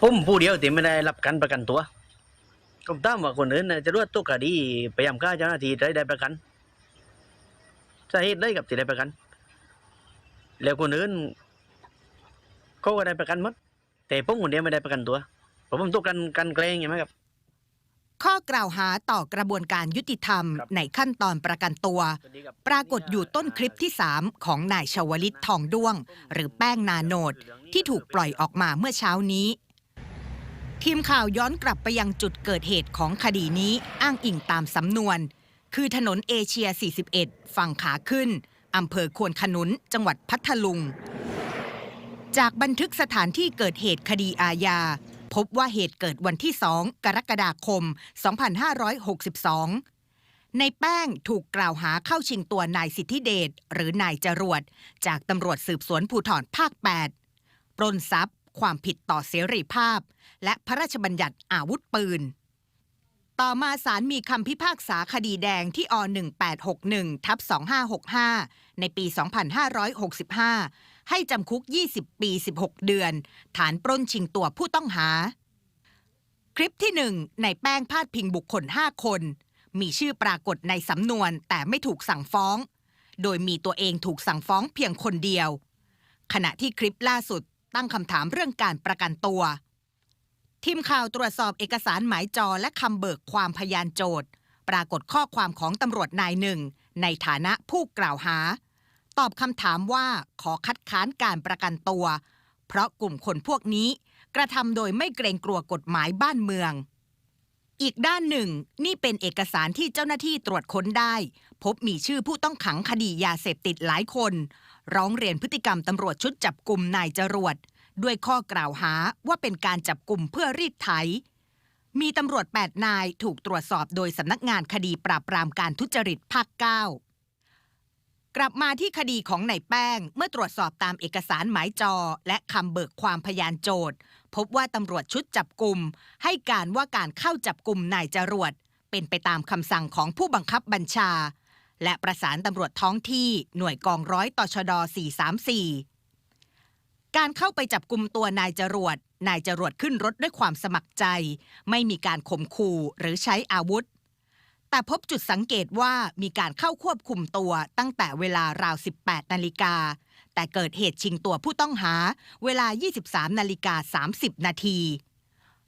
ผมผู้เดียวที่ไม่ได้รับการประกันตัวผมตามว่าคนอื่นน่ะจะรวดตุกคดีพยายามฆ่าเจ้าหน้าที่ได้ได้ประกันสาเหตุได้กับที่ได้ประกัน แล้วคนอื่นเขาก็ได้ประกันหมดแต่ผมคนเดียวไม่ได้ประกันตัวเพราะผมถูกกันกันแกล้งใช่ไหมครับข้อกล่าวหาต่อกระบวนการยุติธรรมครับในขั้นตอนประกันตัว ปรากฏอยู่ต้นคลิปที่ 3 ของนายชวลิตทองด้วง หรือแป้งนาโนดที่ถูกปล่อยออกมาเมื่อเช้านี้ ทีมข่าวย้อนกลับไปยังจุดเกิดเหตุของคดีนี้อ้างอิงตามสำนวน คือถนนเอเชีย 41 ฝั่งขาขึ้นอำเภอควนขนุน จังหวัดพัทลุง จากบันทึกสถานที่เกิดเหตุคดีอาญา พบว่าเหตุเกิดวันที่ 2 กรกฎาคม 2562 ในแป้งถูกกล่าวหาเข้าชิงตัวนายสิทธิเดชหรือนายจรวด จากตำรวจสืบสวนภูธรภาค 8 ปล้นทรัพย์ ความผิดต่อเสรีภาพ และพระราชบัญญัติอาวุธปืน ต่อมาศาลมีคำพิพากษาคดีแดงที่อ 1861ทับ2565 ในปี 2565 ให้จำคุก 20 ปี 16 เดือน ฐานปล้นชิงตัวผู้ต้องหา คลิปที่หนึ่งในแป้งพาดพิงบุคคล 5 คน มีชื่อปรากฏในสำนวนแต่ไม่ถูกสั่งฟ้อง โดยมีตัวเองถูกสั่งฟ้องเพียงคนเดียวขณะที่คลิปล่าสุด ตั้งคำถามเรื่องการประกันตัว ทีมข่าวตรวจสอบเอกสารหมายจอและคำเบิกความพยานโจทย์ ปรากฏข้อความของตำรวจนายหนึ่ง ในฐานะผู้กล่าวหา ตอบคำถามว่าขอคัดค้านการประกันตัว เพราะกลุ่มคนพวกนี้ กระทำโดยไม่เกรงกลัวกฎหมายบ้านเมือง อีกด้านหนึ่ง นี่เป็นเอกสารที่เจ้าหน้าที่ตรวจค้นได้ พบมีชื่อผู้ต้องขังคดียาเสพติดหลายคน ร้องเรียนพฤติกรรมตำรวจชุดจับกลุ่มนายจรวดด้วยข้อกล่าวหาว่าเป็นการจับกลุ่มเพื่อรีดไถ มีตำรวจ 8 นายถูกตรวจสอบโดยสำนักงานคดีปราบปรามการทุจริตภาค 9 กลับมาที่คดีของนายแป้ง เมื่อตรวจสอบตามเอกสารหมายจอ และคำเบิกความพยานโจทย์ พบว่าตำรวจชุดจับกลุ่มให้การว่าการเข้าจับกลุ่มนายจรวด เป็นไปตามคำสั่งของผู้บังคับบัญชา และประสานตำรวจท้องที่หน่วยกองร้อยตอชด 434 การเข้าไปจับกลุ่มตัวนายจรวดนายจรวดขึ้นรถด้วยความสมัครใจ ไม่มีการข่มขู่หรือใช้อาวุธ แต่พบจุดสังเกตว่ามีการเข้าควบคุมตัวตั้งแต่เวลาราว 18 นาฬิกา แต่เกิดเหตุชิงตัวผู้ต้องหา เวลา 23 นาฬิกา 30 นาที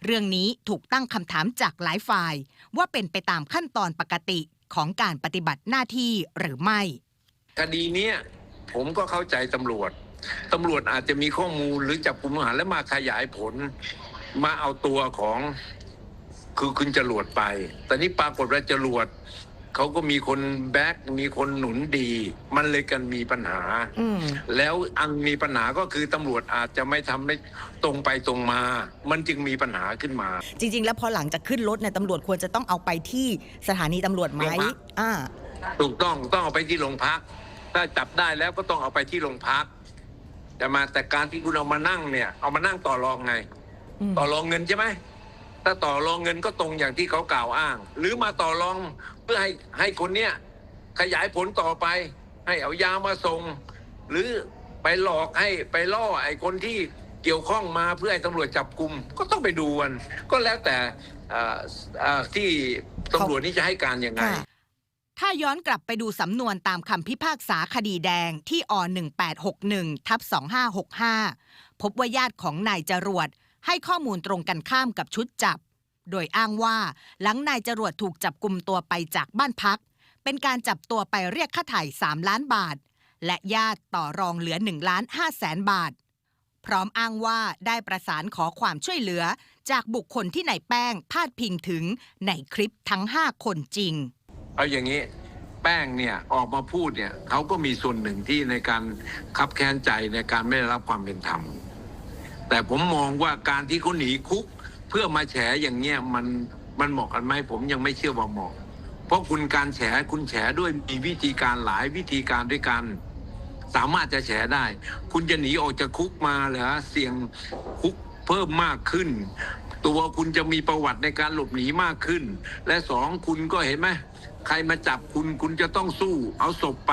เรื่องนี้ถูกตั้งคำถามจากหลายฝ่าย ว่าเป็นไปตามขั้นตอนปกติของการปฏิบัติหน้าที่หรือไม่ คดีเนี้ยผมก็เข้าใจตำรวจตำรวจอาจจะมีข้อมูลหรือจับกลุ่มหาแล้วมาขยายผล มาเอาตัวของ คือคุณจรวดไป แต่นี่ปรากฏว่าจรวดเขาก็มีคนแบ็กมีคนหนุนดี มันเลยกันมีปัญหาอืมแล้วอันมีปัญหาก็คือตำรวจอาจจะไม่ทำได้ตรงไปตรงมา มันจึงมีปัญหาขึ้นมา จริง ๆ แล้วพอหลังจากขึ้นรถเนี่ยตำรวจควรจะต้องเอาไปที่สถานีตำรวจไหมโรงพักอ่าถูกต้องต้องเอาไปที่โรงพัก ถ้าจับได้แล้วก็ต้องเอาไปที่โรงพักแต่มาแต่การที่คุณเอามานั่งเนี่ย เอามานั่งต่อรองไงอืมต่อรองเงินใช่ไหม ถ้าต่อรองเงินก็ตรงอย่างที่เขากล่าวอ้าง หรือมาต่อรองเพื่อให้ให้คนเนี้ยขยายผลต่อไป ให้เอายามาส่ง หรือไปหลอกให้ไปล่อไอ้คนที่เกี่ยวข้องมาเพื่อให้ตำรวจจับกลุ่มก็ต้องไปดูกันก็แล้วแต่ที่ตำรวจนี่จะให้การยังไงถ้าย้อนกลับไปดูสำนวนตามคำพิพากษาคดีแดงที่อ1861ทับ2565 พบว่าญาติของนายจรวด ให้ข้อมูลตรงกันข้ามกับชุดจับ โดยอ้างว่าหลังนายจรวดถูกจับกลุ่มตัวไปจากบ้านพัก เป็นการจับตัวไปเรียกค่าไถ่3ล้านบาท และญาติต่อรองเหลือ1ล้าน5แสนบาท พร้อมอ้างว่าได้ประสานขอความช่วยเหลือ จากบุคคลที่นายแป้งพาดพิงถึงในคลิปทั้ง 5 คนจริง เอาอย่างนี้แป้งเนี่ยออกมาพูดเนี่ยเขาก็มีส่วนหนึ่งที่ในการคับแค้นใจในการไม่ได้รับความเป็นธรรม แต่ผมมองว่าการที่เขาหนีคุก เพื่อมาแฉอย่างเงี้ยมันมันเหมาะกันไหมผมยังไม่เชื่อว่าเหมาะ เพราะคุณการแฉคุณแฉด้วยมีวิธีการหลายวิธีการด้วยกัน สามารถจะแฉได้ คุณจะหนีออกจากคุกมาเหรอเสี่ยงคุกเพิ่มมากขึ้น ตัวคุณจะมีประวัติในการหลบหนีมากขึ้น และสองคุณก็เห็นไหมใครมาจับคุณคุณจะต้องสู้ เอาศพไป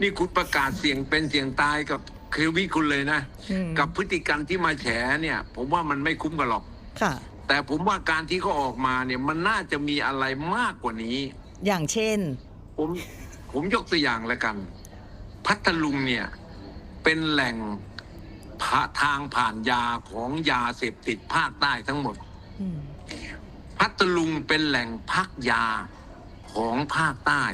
นี่คุณประกาศเสี่ยงเป็นเสี่ยงตายกับ เควิคุณเลยนะ อืมกับพฤติกรรมที่มาแฉเนี่ย ผมว่ามันไม่คุ้มกันหรอก ค่ะ แต่ผมว่าการที่เขาออกมาเนี่ยมันน่าจะมีอะไรมากกว่านี้ อย่างเช่น ผมผมยกตัวอย่างแล้วกัน พัทลุงเนี่ย เป็นแหล่งพาทางผ่านยาของยาเสพติดภาคใต้ทั้งหมด อืมพัทลุงเป็นแหล่งพักยาของภาคใต้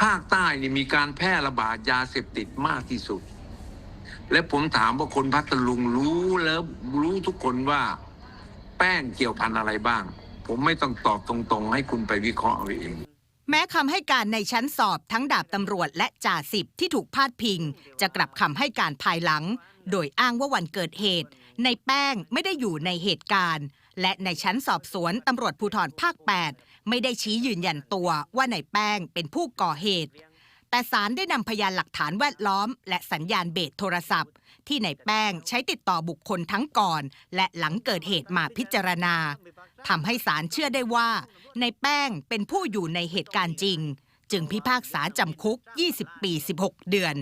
ภาคใต้นี่มีการแพร่ระบาดยาเสพติดมากที่สุด และผมถามว่าคนพัทลุงรู้แล้วรู้ทุกคนว่า แป้งเกี่ยวพันอะไรบ้าง ผมไม่ต้องตอบตรงๆ ให้คุณไปวิเคราะห์เอาเองแม้คำให้การในชั้นสอบทั้งดาบตำรวจและจ่าสิบที่ถูกพาดพิง จะกลับคำให้การภายหลัง โดยอ้างว่าวันเกิดเหตุ ในแป้งไม่ได้อยู่ในเหตุการณ์ และในชั้นสอบสวนตำรวจภูธรภาค 8 ไม่ได้ชี้ยืนยันตัวว่าในแป้งเป็นผู้ก่อเหตุ แต่ศาลได้นำพยานหลักฐานแวดล้อม และสัญญาณเบสโทรศัพท์ ที่ในแป้งใช้ติดต่อบุคคลทั้งก่อน และหลังเกิดเหตุมาพิจารณาทำให้ศาลเชื่อได้ว่าในแป้งเป็นผู้อยู่ในเหตุการณ์จริง จึงพิพากษาจำคุก 20 ปี 16 เดือน